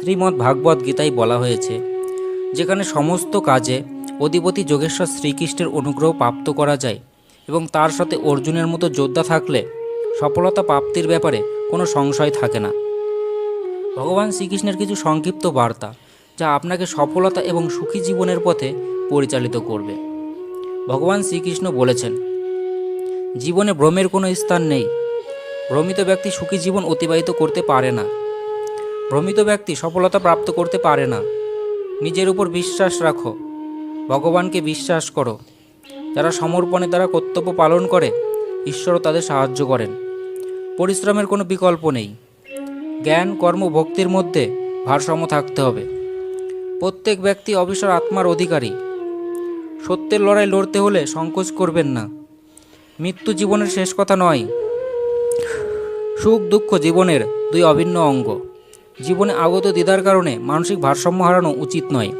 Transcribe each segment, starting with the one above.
শ্রীমদ্ ভাগবত গীতায় বলা হয়েছে, যেখানে সমস্ত কাজে অধিপতি যোগেশ্বর শ্রীকৃষ্ণের অনুগ্রহ প্রাপ্ত করা যায় এবং তার সাথে অর্জুনের মতো যোদ্ধা থাকলে সফলতা প্রাপ্তির ব্যাপারে কোনো সংশয় থাকে না। ভগবান শ্রীকৃষ্ণের কিছু সংক্ষিপ্ত বার্তা, যা আপনাকে সফলতা এবং সুখী জীবনের পথে পরিচালিত করবে। ভগবান শ্রীকৃষ্ণ বলেছেন, জীবনে ভ্রমের কোনো স্থান নেই। ভ্রমিত ব্যক্তি সুখী জীবন অতিবাহিত করতে পারে না। ভ্রমিত ব্যক্তি সফলতা প্রাপ্ত করতে পারে না। নিজের উপর বিশ্বাস রাখো। ভগবানকে বিশ্বাস করো। যারা সমর্পণে তারা কর্তব্য পালন করে, ঈশ্বরও তাদের সাহায্য করেন। পরিশ্রমের কোনো বিকল্প নেই। জ্ঞান, কর্ম, ভক্তির মধ্যে ভারসাম্য থাকতে হবে। প্রত্যেক ব্যক্তি অবিশ্বর আত্মার অধিকারী। সত্যের লড়াই লড়তে হলে সংকোচ করবেন না। মৃত্যু জীবনের শেষ কথা নয়। সুখ দুঃখ জীবনের দুই অভিন্ন অঙ্গ। জীবনে আগত দ্বিধার কারণে মানসিক ভারসাম্য হারানো উচিত নয়।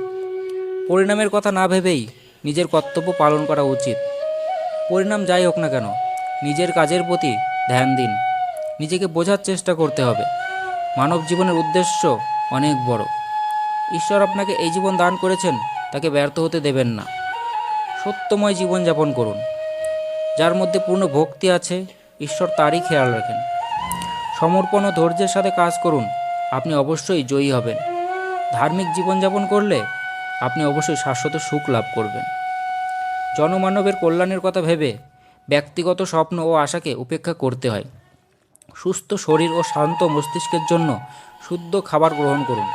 পরিণামের কথা না ভেবেই নিজের কর্তব্য পালন করা উচিত। পরিণাম যাই হোক না কেন, নিজের কাজের প্রতি ধ্যান দিন। নিজেকে বোঝার চেষ্টা করতে হবে। মানব জীবনের উদ্দেশ্য অনেক বড়। ঈশ্বর আপনাকে এই জীবন দান করেছেন, তাকে ব্যর্থ হতে দেবেন না। সত্যময় জীবনযাপন করুন। যার মধ্যে পূর্ণ ভক্তি আছে, ঈশ্বর তারই খেয়াল রাখেন। সমর্পণ ও ধৈর্যের সাথে কাজ করুন। আপনি অবশ্যই জয়ী হবেন। ধার্মিক জীবনযাপন করলে আপনি অবশ্যই শাশ্বত সুখ লাভ করবেন। জনমানবের কল্যাণের কথা ভেবে ব্যক্তিগত স্বপ্ন ও আশাকে উপেক্ষা করতে হয়। সুস্থ শরীর ও শান্ত মস্তিষ্কের জন্য শুদ্ধ খাবার গ্রহণ করুন।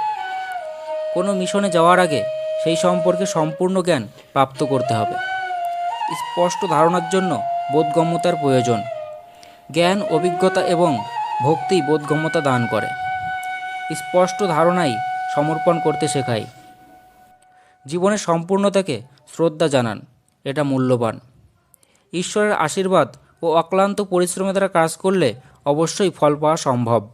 কোনো মিশনে যাওয়ার আগে সেই সম্পর্কে সম্পূর্ণ জ্ঞান প্রাপ্ত করতে হবে। স্পষ্ট ধারণার জন্য বোধগম্যতার প্রয়োজন। জ্ঞান, অভিজ্ঞতা এবং ভক্তি বোধগম্যতা দান করে। স্পষ্ট ধারণাই সমর্পণ করতে শেখায়। জীবনের সম্পূর্ণতাকে শ্রদ্ধা জানান, এটা মূল্যবান। ঈশ্বরের আশীর্বাদ ও অক্লান্ত পরিশ্রমের দ্বারা কাজ করলে অবশ্যই ফল পাওয়া সম্ভব।